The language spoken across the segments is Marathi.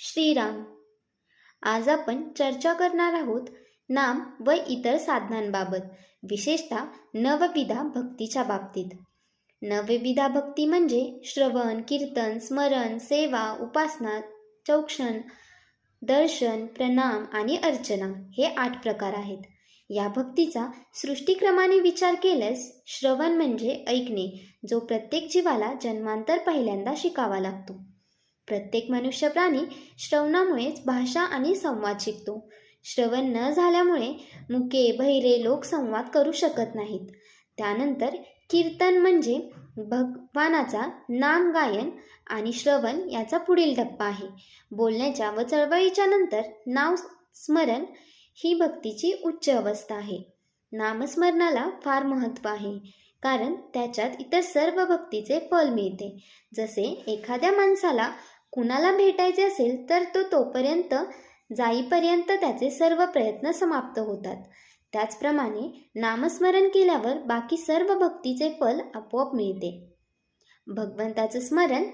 श्रीराम. आज आपण चर्चा करणार आहोत नाम व इतर साधनांबाबत विशेषतः नवविधा भक्तीच्या बाबतीत. नवविधा भक्ती म्हणजे श्रवण कीर्तन स्मरण सेवा उपासना चौक्षण दर्शन प्रणाम आणि अर्चना हे आठ प्रकार आहेत. या भक्तीचा सृष्टीक्रमाने विचार केल्यास श्रवण म्हणजे ऐकणे जो प्रत्येक जीवाला जन्मांतर पहिल्यांदा शिकावा लागतो. प्रत्येक मनुष्य प्राणी श्रवणामुळेच भाषा आणि संवाद शिकतो. श्रवण न झाल्यामुळे मुके बहिरे लोक संवाद करू शकत नाहीत. त्यानंतर कीर्तन म्हणजे भगवानाचा नाम गायन आणि श्रवण याचा पुढील टप्पा आहे. बोलण्याच्या व चळवळीच्या नंतर नाव स्मरण ही भक्तीची उच्च अवस्था आहे. नामस्मरणाला फार महत्त्व आहे कारण त्याच्यात इतर सर्व भक्तीचे फल मिळते. जसे एखाद्या माणसाला कुणाला भेटायचे असेल तर तो तोपर्यंत जाईपर्यंत त्याचे सर्व प्रयत्न समाप्त होतात. त्याचप्रमाणे नामस्मरण केल्यावर बाकी सर्व भक्तीचे फल आपोआप मिळते. भगवंताचं स्मरण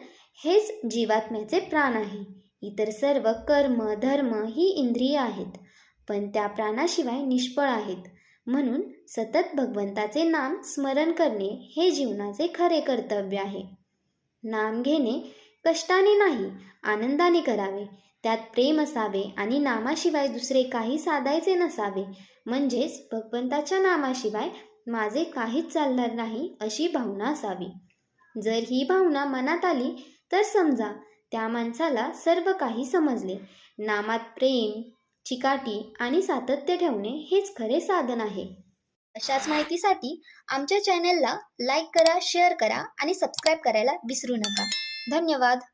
हेच जीवात्म्याचे प्राण आहे. इतर सर्व कर्म धर्म ही इंद्रिय आहेत पण त्या प्राणाशिवाय निष्फळ आहेत. म्हणून सतत भगवंताचे नाम स्मरण करणे हे जीवनाचे खरे कर्तव्य आहे. नाम घेणे कष्टाने नाही आनंदाने करावे. त्यात प्रेम असावे आणि नामाशिवाय दुसरे काही साधायचे नसावे. म्हणजेच भगवंताच्या नामाशिवाय माझे काहीच चालणार नाही अशी भावना असावी. जर ही भावना मनात आली तर समजा त्या माणसाला सर्व काही समजले. नामात प्रेम चिकाटी आणि सातत्य ठेवणे हेच खरे साधन आहे. अशाच माहितीसाठी आमच्या चॅनलला लाईक करा शेअर करा आणि सबस्क्राईब करायला विसरू नका. धन्यवाद.